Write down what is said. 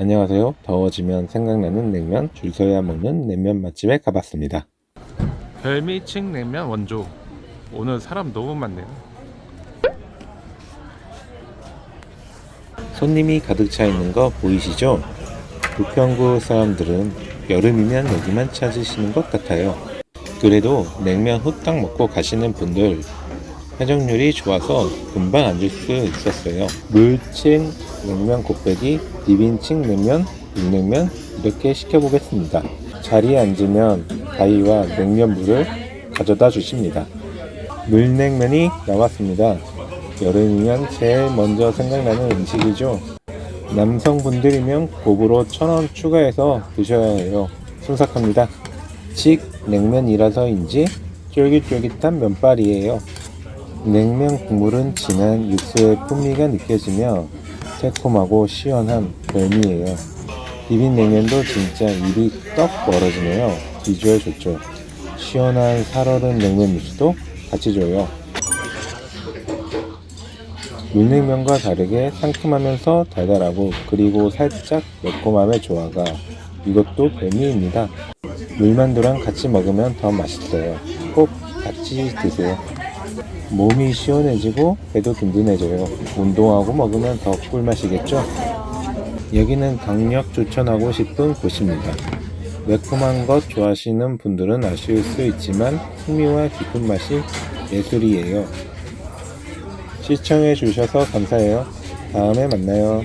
안녕하세요. 더워지면 생각나는 냉면, 줄 서야 먹는 냉면 맛집에 가봤습니다. 별미층 냉면 원조. 오늘 사람 너무 많네요. 손님이 가득 차 있는 거 보이시죠? 부평구 사람들은 여름이면 여기만 찾으시는 것 같아요. 그래도 냉면 후딱 먹고 가시는 분들 회전율이 좋아서 금방 앉을 수 있었어요. 물층 냉면 곱빼기, 비빔층 냉면, 육냉면 이렇게 시켜보겠습니다. 자리에 앉으면 가위와 냉면물을 가져다 주십니다. 물냉면이 나왔습니다. 여름이면 제일 먼저 생각나는 음식이죠. 남성분들이면 곱으로 천 원 추가해서 드셔야 해요. 순삭합니다. 직 냉면이라서인지 쫄깃쫄깃한 면발이에요. 냉면 국물은 진한 육수의 풍미가 느껴지며 새콤하고 시원한 별미예요. 비빔 냉면도 진짜 입이 떡 멀어지네요. 비주얼 좋죠. 시원한 살얼은 냉면 육수도 같이 줘요. 물냉면과 다르게 상큼하면서 달달하고 그리고 살짝 매콤함의 조화가 이것도 별미입니다. 물만두랑 같이 먹으면 더 맛있어요. 꼭 같이 드세요. 몸이 시원해지고 배도 든든해져요. 운동하고 먹으면 더 꿀맛이겠죠? 여기는 강력 추천하고 싶은 곳입니다. 매콤한 것 좋아하시는 분들은 아쉬울 수 있지만 풍미와 깊은 맛이 예술이에요. 시청해 주셔서 감사해요. 다음에 만나요.